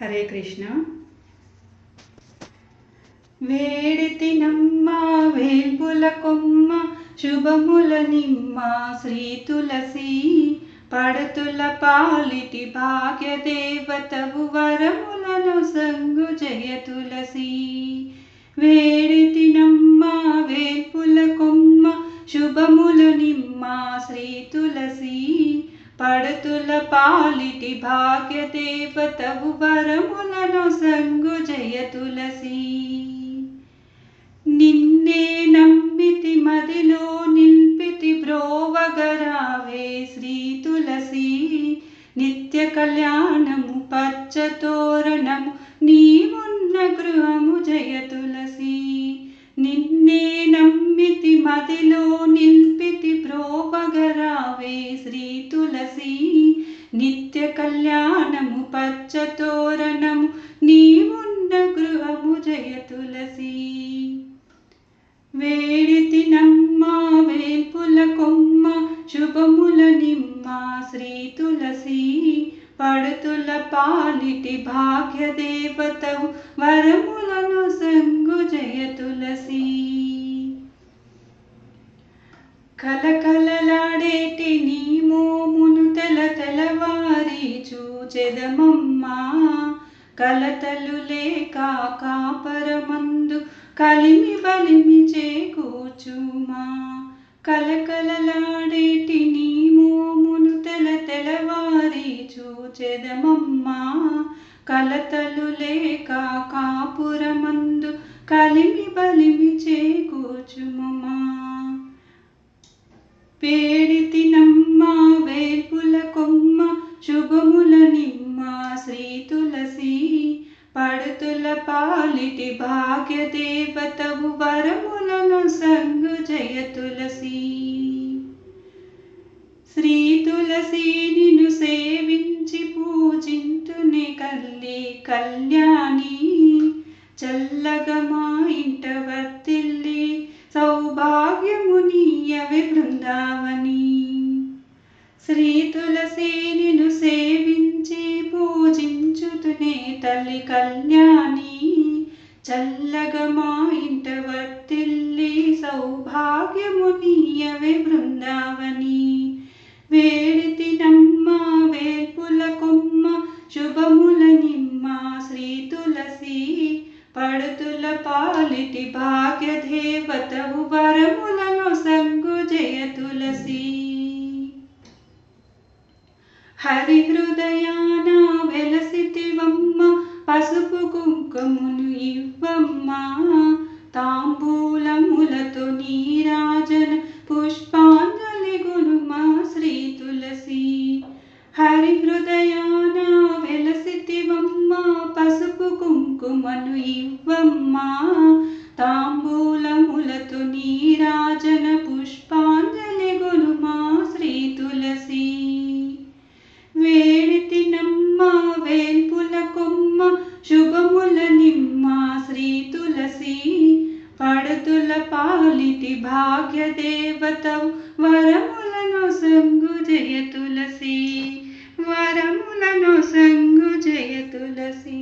హరే కృష్ణ. వేడితినమ్మ వేల్పుల కొమ్మ శుభముల నిమ్మ శ్రీ తులసి పడతుల పాలిటి భాగ్య దేవతవు వరములను సంగు జయ తులసి. వేడితినమ్మ పాలిటి భాగ్య దేవతవు వరములను సంగు జయ తులసి నిన్నే నమ్మితి మదిలో నిల్పితి బ్రోవగరావే శ్రీ తులసి నిత్య కళ్యాణము పచ్చ తోరణము నీవున్న గృహము జయ తులసి బ్రోవగరావే శ్రీ తులసి. నిత్య కళ్యాణము పచ్చతోరణము నీవున్న గృహము జయ తులసి. వేడి తినమ్మ వేల్పుల కొమ్మ శుభముల నిమ్మ శ్రీ తులసి. పడుతుల పాలిటి భాగ్య దేవతవు చూచెదమమ్మా కలతలు లేక కాపరమందు కలిమి బలిమి చేకూచుమా. కలకలలాడేటి నీ మోమును తెల తెలవారి చూచెదమమ్మా. కలతలు లేక కాపురమందు కలిమి బలిమి చేకూచుమమ్మా. పేడి నమ్మ వేపుల కొమ్మ శుభములని శ్రీ తులసి పడుతుల పాలిటి భాగ్య దేవతవు వరములను సంగు జయ తులసి. శ్రీ తులసి నిన్ను సేవించి పూజింతునే కల్లి కళ్యాణి. చల్లగా మా ఇంట వర్తిల్లి సౌభాగ్యము నీయవి బృందావని. శ్రీ తులసి నిన్ను సేవి తల్లి కళ్యాణి చల్లగా మా ఇంట వర్తిల్లి సౌభాగ్యము నీయవి బృందావని. వేడితి నమ్మ వేల్పుల కొమ్మ శుభముల నిమ్మ శ్రీ తులసి పడుతుల పాలిటి భాగ్య దేవతవు వరములను సంగు జయ తులసి. హరి హృదయాన వెలసితివమ్మ పసుపు కుంకుమును ఇవ్వమ్మా. తాంబూలములతో నీరాజన పుష్పాంజలి గురుమా శ్రీ తులసి. హరి హృదయాన వెలసితివమ్మ పసుపు కుంకుమను ఇవ్వమ్మా. తాంబూలములతో నీరాజన పుష్పాంజలి గురుమా శ్రీ తులసి. పడుతుల పాలిటి భాగ్య దేవతవు వరములను సంగు జయ తులసి వరములను సంగు జయ తులసి